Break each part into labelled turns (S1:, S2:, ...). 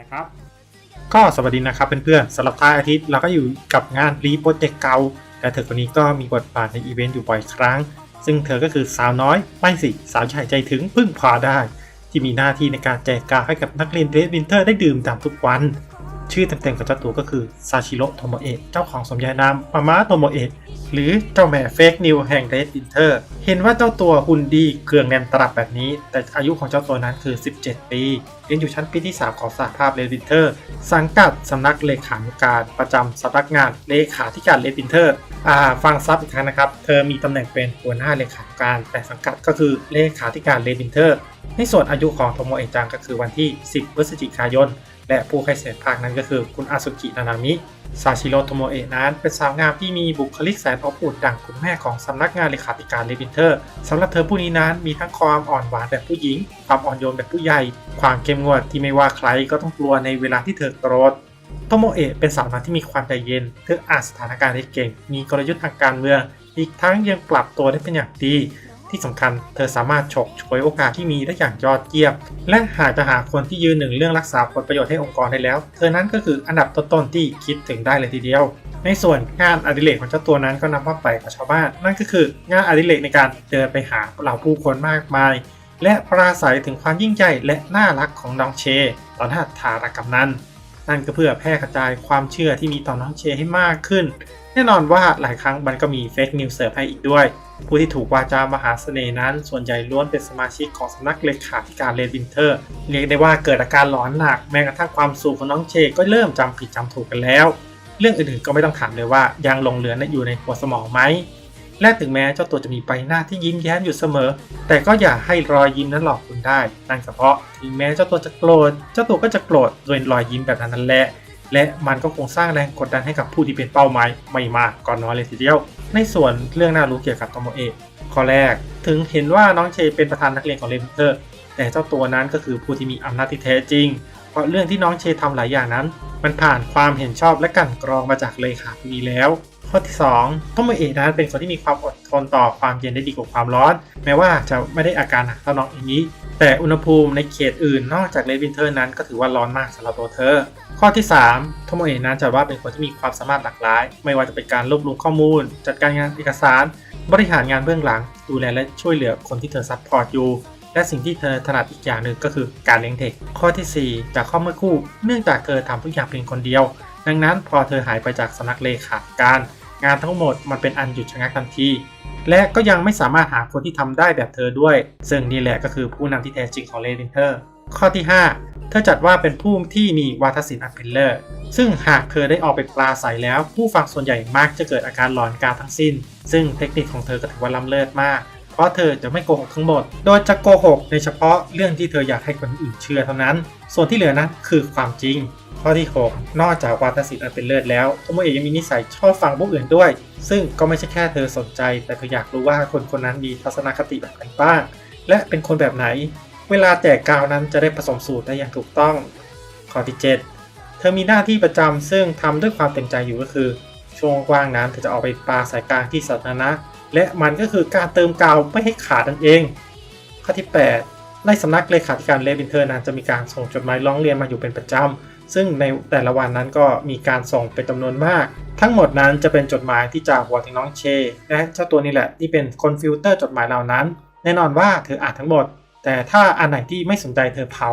S1: นะครับ ก็สวัสดีนะครับเพื่อนๆสำหรับท้ายอาทิตย์เราก็อยู่กับงานรีโปรเจกต์เก่าและเธอคนนี้ก็มีบทบาทในอีเวนต์อยู่บ่อยครั้ง ซึ่งเธอก็คือสาวน้อยไม่สิสาวใหญ่ใจถึงพึ่งพาได้ ที่มีหน้าที่ในการแจกกาให้กับนักเรียนเรสวินเทอร์ได้ดื่มตามทุกวัน ชื่อเต็มๆของเจ้าตัวก็คือซาชิโร่โทโมเอะเจ้าของสมญานามมาม่าโทโมเอะหรือเจ้าแม่เฟกนิวแห่งเรดวินเทอร์เห็นว่าเจ้าตัวหุ่นดีเครื่องแน่นตรับแบบนี้ แต่อายุของเจ้าตัวนั้นคือ 17 ปีเรียนอยู่ชั้นปีที่ 3 ของสหภาพเรดวินเทอร์ สังกัดสำนักเลขานุการประจำสำนักงานเลขาธิการเรดวินเทอร์อ่าฟังซับอีกครั้งนะครับ เธอมีตำแหน่งเป็นหัวหน้าเลขานุการ แต่สังกัดก็คือเลขาธิการเรดวินเทอร์ ในส่วนอายุของโทโมเอะจังก็คือวันที่ 10 พฤศจิกายน และผู้ให้เสียงภาคนั้นก็คือคุณอาสุกินานามิซาชิโร่โทโมเอะนั้นเป็นสาวงามที่มีบุคลิกแสนอบอุ่นดังคุณแม่ของสำนักงานเลขาธิการเลวินเทอร์สำหรับเธอผู้นี้นั้นมีทั้งความอ่อนหวานแบบผู้หญิง ความอ่อนโยนแบบผู้ใหญ่ ความเข้มงวดที่ไม่ว่าใครก็ต้องกลัวในเวลาที่เธอโกรธโทโมเอะเป็นสาวน้อยที่มีความใจเย็น เธออ่านสถานการณ์ได้เก่ง มีกลยุทธ์ทางการเมือง อีกทั้งยังปรับตัวได้เป็นอย่างดี ที่สำคัญเธอสามารถฉกฉวยโอกาสที่มีได้อย่างยอดเยี่ยม และหากจะหาคนที่ยืนหนึ่งเรื่องรักษาผลประโยชน์ให้องค์กรได้แล้ว เธอนั้นก็คืออันดับต้นๆที่คิดถึงได้เลยทีเดียว ในส่วนงานอดิเรกของเจ้าตัวนั้นก็นำว่าไปกับชาวบ้าน นั่นก็คืองานอดิเรกในการเดินไปหาเหล่าผู้คนมากมาย และปราศัยถึงความยิ่งใหญ่และน่ารักของน้องเช ตอนหน้าทารกำนัน นั่นก็เพื่อแพร่กระจายความเชื่อที่มีต่อน้องเชให้มากขึ้น แน่นอนว่าหลายครั้งมันก็มีเฟกนิวเสิร์ฟให้อีกด้วย ผู้ที่ถูกวาจามหาเสน่ห์นั้น ส่วนใหญ่ล้วนเป็นสมาชิกของสำนักเลขาธิการเลนวินเทอร์ เรียกได้ว่าเกิดอาการหลอนหนักแม้กระทั่งความสูงของน้องเชก็เริ่มจำผิดจำถูกกันแล้ว เรื่องอื่นๆก็ไม่ต้องถามเลยว่ายังลงเหลืออยู่ในหัวสมองไหม และถึงแม้เจ้าตัวจะมีใบหน้าที่ยิ้มแย้มอยู่เสมอ แต่ก็อย่าให้รอยยิ้มนั้นหลอกคุณได้ นั่นเฉพาะถึงแม้เจ้าตัวจะโกรธ เจ้าตัวก็จะโกรธด้วยรอยยิ้มแบบนั้นนั่นแหละ และมันก็คงสร้างแรงกดดันให้กับผู้ที่เป็นเป้าหมายไม่มากก็น้อยเลยทีเดียว ในส่วนเรื่องน่ารู้เกี่ยวกับโตโมเอะข้อแรก ถึงเห็นว่าน้องเชเป็นประธานนักเรียนของเลนเตอร์ แต่เจ้าตัวนั้นก็คือผู้ที่มีอำนาจที่แท้จริง เพราะเรื่องที่น้องเชทำหลายอย่างนั้น มันผ่านความเห็นชอบและกันกรองมาจากเลขาผู้นี้แล้ว ข้อที่2โตโมเอะนั้นเป็นคนที่มีความอดทนต่อความเย็นได้ดีกว่าความร้อน แม้ว่าจะไม่ได้อาการหนักเท่าน้องเอย่างนี้ แต่อุณหภูมิในเขตอื่นนอกจากเลวินเทอร์นั้นก็ถือว่าร้อนมากสำหรับตัวเธอ ข้อที่3ทโมเอะนั้นจัดว่าเป็นคนที่มีความสามารถหลากหลาย ไม่ว่าจะเป็นการรวบรวมข้อมูล จัดการงานเอกสาร บริหารงานเบื้องหลัง ดูแลและช่วยเหลือคนที่เธอซัพพอร์ตอยู่และสิ่งที่เธอถนัดอีกอย่างหนึ่งก็คือการเลี้ยงเด็ก ข้อทีสี่4 จากข้อเมื่อคู่ เนื่องจากเธอทำทุกอย่างเพียงคนเดียว ดังนั้นพอเธอหายไปจากสำนักเลขาการ งานทั้งหมดมันเป็นอันหยุดชะงักทันที และก็ยังไม่สามารถหาคนที่ทำได้แบบเธอด้วย ซึ่งนี่แหละก็คือผู้นำที่แท้จริงของเลนินเทอร์ ข้อที่ 5 เธอจัดว่าเป็นผู้ที่มีวาทศิลป์อันเป็นเลิศซึ่งหากเธอได้ออกไปปลาใสแล้ว ผู้ฟังส่วนใหญ่มักจะเกิดอาการหลอนกาทั้งสิ้น ซึ่งเทคนิคของเธอก็ถือว่าล้ำเลิศมาก เพราะเธอจะไม่โกหกทั้งหมด โดยจะโกหกในเฉพาะเรื่องที่เธออยากให้คนอื่นเชื่อเท่านั้น ส่วนที่เหลือนั้นคือความจริง ข้อที่ 6 นอกจากวาทศิลป์อันเป็นเลิศแล้วโทโมเอะยังมีนิสัยชอบฟังผู้อื่นด้วย ซึ่งก็ไม่ใช่แค่เธอสนใจ แต่เธออยากรู้ว่าคนคนนั้นมีทัศนคติแบบไหนบ้าง และเป็นคนแบบไหน เวลาแจกกาวนั้นจะได้ผสมสูตรได้อย่างถูกต้อง ข้อที่ 7 เธอมีหน้าที่ประจำซึ่งทำด้วยความเต็มใจอยู่ก็คือ ช่วงว่างนั้นเธอจะออกไปปาสายกลางที่สาธารณะ และมันก็คือการเติมกาวไม่ให้ขาดนั่นเอง ข้อที่ 8 ในสำนักเลขาธิการเลวินเทอร์นั้นจะมีการส่งจดหมายร้องเรียนมาอยู่เป็นประจำ ซึ่งในแต่ละวันนั้นก็มีการส่งเป็นจำนวนมาก ทั้งหมดนั้นจะเป็นจดหมายที่จากหัวถึงน้องเชและเจ้าตัวนี้แหละที่เป็นคนฟิลเตอร์จดหมายเหล่านั้น แน่นอนว่าเธออ่านทั้งหมด แต่ถ้าอันไหนที่ไม่สนใจเธอเผา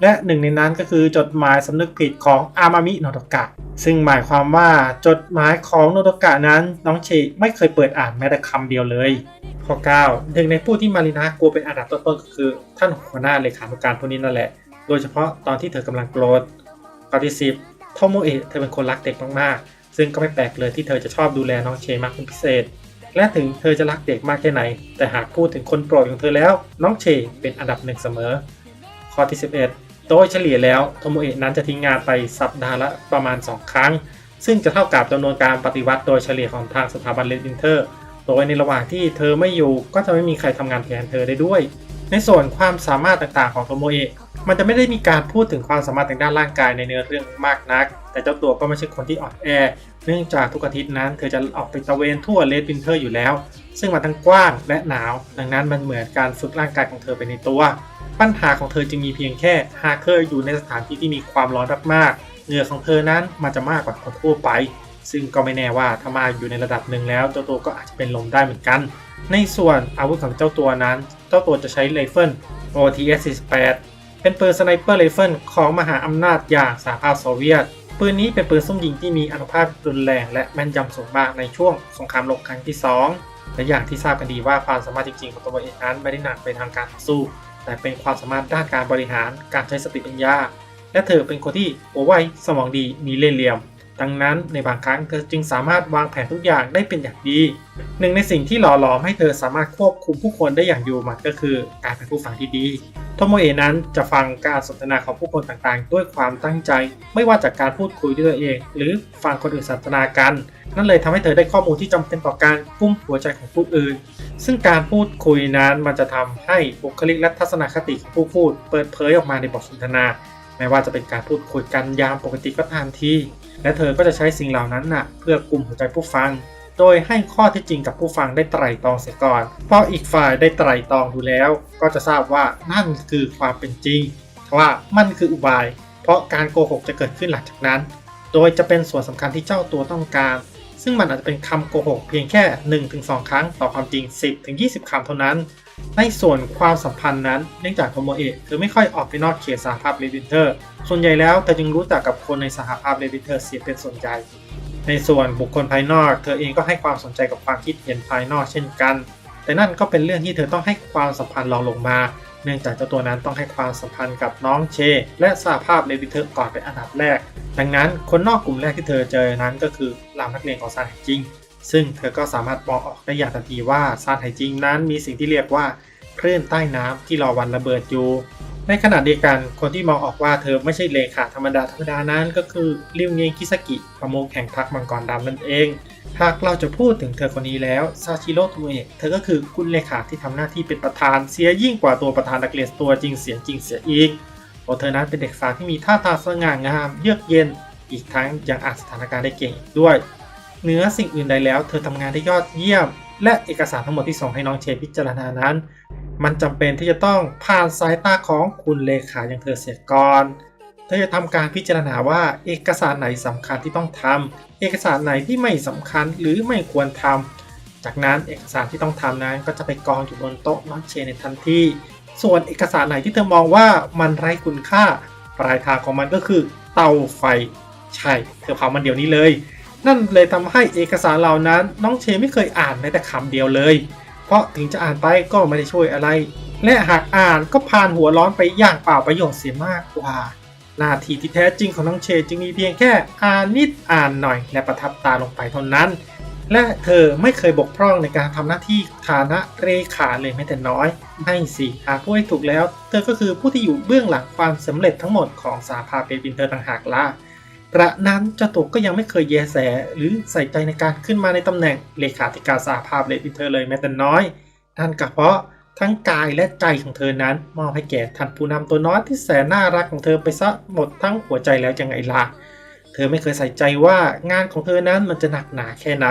S1: และหนึ่งในนั้นก็คือจดหมายสำนึกผิดของอามามิโนโตกะ ซึ่งหมายความว่าจดหมายของโนโตกะนั้นน้องเชไม่เคยเปิดอ่านแม้แต่คำเดียวเลยข้อ9หนึ่งในผู้ที่มารินะกลัวเป็นอันดับต้นๆก็คือ ท่านหัวหน้าเลขานุการผู้นี้นั่นแหละ โดยเฉพาะตอนที่เธอกำลังโกรธข้อที่10โทโมเอะเธอเป็นคนรักเด็กมากๆซึ่งก็ไม่แปลกเลยที่เธอจะชอบดูแลน้องเชมากเป็นพิเศษ และถึงเธอจะรักเด็กมากแค่ไหน แต่หากพูดถึงคนโปรดของเธอแล้ว น้องเชเป็นอันดับหนึ่งเสมอ ข้อที่ 11 โดยเฉลี่ยแล้วโทโมเอะนั้นจะทิ้งงานไปสัปดาห์ละประมาณ 2 ครั้ง ซึ่งจะเท่ากับจำนวนการปฏิวัติโดยเฉลี่ยของทางสถาบันเลนวินเทอร์ โดยในระหว่างที่เธอไม่อยู่ก็จะไม่มีใครทำงานแทนเธอได้ด้วย ในส่วนความสามารถต่างๆของโทโมเอะ มันจะไม่ได้มีการพูดถึงความสามารถทางด้านร่างกายในเนื้อเรื่องมากนัก แต่เจ้าตัวก็ไม่ใช่คนที่อ่อนแอ เนื่องจากทุกอาทิตย์นั้น เธอจะออกไปตะเวนทั่วเลดวินเทอร์อยู่แล้ว ซึ่งมันทั้งกว้างและหนาว ดังนั้นมันเหมือนการฝึกร่างกายของเธอไปในตัว ปัญหาของเธอจึงมีเพียงแค่หากเธออยู่ในสถานที่ที่มีความร้อนมากๆเหงื่อของเธอนั้นมันจะมากกว่าคนทั่วไป ซึ่งก็ไม่แน่ว่าถ้ามาอยู่ในระดับหนึ่งแล้วเจ้าตัวก็อาจจะเป็นลมได้เหมือนกัน ในส่วนอาวุธของเจ้าตัวนั้น เจ้าตัวจะใช้ไรเฟิล OTS 48 เป็นปืนสไนเปอร์ไรเฟิลของมหาอำนาจอย่างสหภาพโซเวียต ปืนนี้เป็นปืนซุ่มยิงที่มีอนุภาพรุนแรงและแม่นยำสูงมากในช่วงสงครามโลกครั้งที่ 2 และอย่างที่ทราบกันดีว่าความสามารถจริงๆของตัวเองนั้นไม่ได้หนักไปทางการต่อสู้ แต่เป็นความสามารถด้านการบริหารการใช้สติปัญญา และเธอเป็นคนที่โอไวสมองดีมีเล่ห์เหลี่ยม ดังนั้นในบางครั้งเธอจึงสามารถวางแผนทุกอย่างได้เป็นอย่างดี หนึ่งในสิ่งที่หล่อหลอมให้เธอสามารถควบคุมผู้คนได้อย่างอยู่หมัดก็คือการเป็นผู้ฟังที่ดีโทโมเอะนั้นจะฟังการสนทนาของผู้คนต่างๆ ด้วยความตั้งใจ ไม่ว่าจากการพูดคุยด้วยตัวเอง หรือฟังคนอื่นสนทนากัน นั่นเลยทำให้เธอได้ข้อมูลที่จำเป็นต่อการกุ้มหัวใจของผู้อื่น ซึ่งการพูดคุยนั้นมันจะทำให้บุคลิกและทัศนคติของผู้พูด เปิดเผยออกมาในบทสนทนาไม่ว่าจะเป็นการพูดคุยกันยามปกติก็ตามที และเธอก็จะใช้สิ่งเหล่านั้นน่ะเพื่อกลุ่มหัวใจผู้ฟัง โดยให้ข้อเท็จจริงกับผู้ฟังได้ไตร่ตรองเสียก่อนพออีกฝ่ายได้ไตร่ตรองดูแล้ว ก็จะทราบว่านั่นคือความเป็นจริงว่ามันคืออุบาย เพราะการโกหกจะเกิดขึ้นหลังจากนั้น โดยจะเป็นส่วนสำคัญที่เจ้าตัวต้องการ ซึ่งมันอาจจะเป็นคำโกหกเพียงแค่ 1-2 ครั้งต่อความจริง 10-20 คำเท่านั้น ในส่วนความสัมพันธ์นั้นเนื่องจากโทโมเอะเธอไม่ค่อยออกไปนอกเขตสหภาพเลวินเทอร์ ส่วนใหญ่แล้วเธอจึงรู้จักกับคนในสหภาพเลวินเทอร์เสียเป็นส่วนใหญ่ ในส่วนบุคคลภายนอก เธอเองก็ให้ความสนใจกับความคิดเห็นภายนอกเช่นกัน แต่นั่นก็เป็นเรื่องที่เธอต้องให้ความสัมพันธ์รองลงมา เนื่องจากเจ้าตัวนั้นต้องให้ความสัมพันธ์กับน้องเช และสหภาพเลวินเทอร์ก่อนเป็นอันดับแรก ดังนั้นคนนอกกลุ่มแรกที่เธอเจอนั้นก็คือเหล่านักเรียนของซานไห่จิง ซึ่งเธอก็สามารถมองออกได้อย่างทันทีว่าซานไห่จิงนั้นมีสิ่งที่เรียกว่าคลื่นใต้น้ำที่รอวันระเบิดอยู่ ในขณะเดียวกันคนที่มองออกว่าเธอไม่ใช่เลขาธรรมดาธรรมดานั้นก็คือริวเงคิสกิประมุขแห่งพรรคมังกรดำนั่นเอง หากเราจะพูดถึงเธอคนนี้แล้วซาชิโร่โทเอะเธอก็คือคุณเลขาที่ทำหน้าที่เป็นประธานเสียยิ่งกว่าตัวประธานนักเรียนตัวจริงเสียจริงเสียอีก เพราะเธอนั้นเป็นเด็กสาวที่มีท่าทางสง่างาม เยือกเย็น อีกทั้งยังอ่านสถานการณ์ได้เก่งอีกด้วยเหนือสิ่งอื่นใดแล้ว เธอทำงานได้ยอดเยี่ยม และเอกสารทั้งหมดที่ส่งให้น้องเชพิจารณานั้น มันจำเป็นที่จะต้องผ่านสายตาของคุณเลขาอย่างเธอเสียก่อนเธอจะทำการพิจารณาว่าเอกสารไหนสำคัญที่ต้องทำเอกสารไหนที่ไม่สำคัญหรือไม่ควรทำจากนั้นเอกสารที่ต้องทำนั้นก็จะไปกองอยู่บนโต๊ะน้องเชในทันที ส่วนเอกสารไหนที่เธอมองว่ามันไร้คุณค่าปลายทางของมันก็คือเตาไฟใช่เธอเผามันเดี๋ยวนี้เลย นั่นเลยทำให้เอกสารเหล่านั้น น้องเชไม่เคยอ่านแม้แต่คำเดียวเลย เพราะถึงจะอ่านไปก็ไม่ได้ช่วยอะไร และหากอ่านก็พานหัวร้อนไปอย่างเปล่าประโยชน์เสียมากกว่า หน้าที่ที่แท้จริงของน้องเชจึงมีเพียงแค่อ่านนิดอ่านหน่อย และประทับตาลงไปเท่านั้น และเธอไม่เคยบกพร่องในการทำหน้าที่ฐานะเลขาเลยแม้แต่น้อยไม่สิหากพูดให้ถูกแล้ว เธอก็คือผู้ที่อยู่เบื้องหลังความสำเร็จทั้งหมดของสาภาพเปบินเตอต่างหากล่ะกระนั้นเจ้าตัวก็ยังไม่เคยแยแสหรือใส่ใจในการขึ้นมาในตำแหน่งเลขาธิการสหภาพเลบินเทอเลยแม้แต่น้อยนั่นก็เพราะทั้งกายและใจของเธอนั้นมอบให้แก่ท่านผู้นำตัวน้อยที่แสนน่ารักของเธอไปซะหมดทั้งหัวใจแล้วยังไงล่ะ เธอไม่เคยใส่ใจว่างานของเธอนั้นมันจะหนักหนาแค่ไหน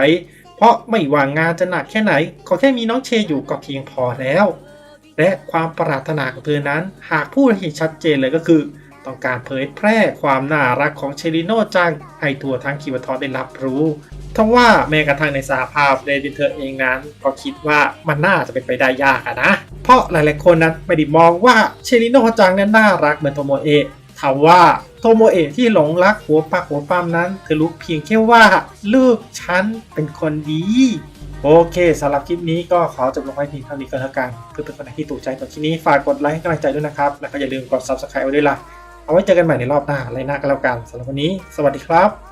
S1: เพราะไม่ว่างานจะหนักแค่ไหน ขอแค่มีน้องเชอยู่ก็เพียงพอแล้ว และความปรารถนาของเธอนั้น หากพูดให้ชัดเจนเลยก็คือ ต้องการเผยแพร่ความน่ารักของเชลิโนจัง ให้ทั่วทั้งคิวทอนได้รับรู้ทั้งว่าแม้กระทั่งในสหภาพเรดิเธอเองนั้นก็คิดว่ามันน่าจะเป็นไปได้ยากะนะ เพราะหลายๆคนนั้นไม่ได้มองว่าเชลิโนจังนั้นน่ารักเหมือนโทโมเอะ ถามว่าโทโมเอะที่หลงรักหัวปักหัวปั้มนั้น เธอรู้เพียงแค่ว่าลูกฉันเป็นคนดี โอเคสำหรับคลิปนี้ก็ขอจบลงไว้เพียงเท่านี้ก็แล้วกันเพื่อเป็นคนที่ถูกใจต่อคลิปนี้ฝากกดไลค์ให้กำลังใจด้วยนะครับ แล้วก็อย่าลืมกด subscribe ไว้ด้วยล่ะเอาไว้เจอกันใหม่ในรอบหน้าไรหน้าก็แล้วกันสำหรับวันนี้ สวัสดีครับ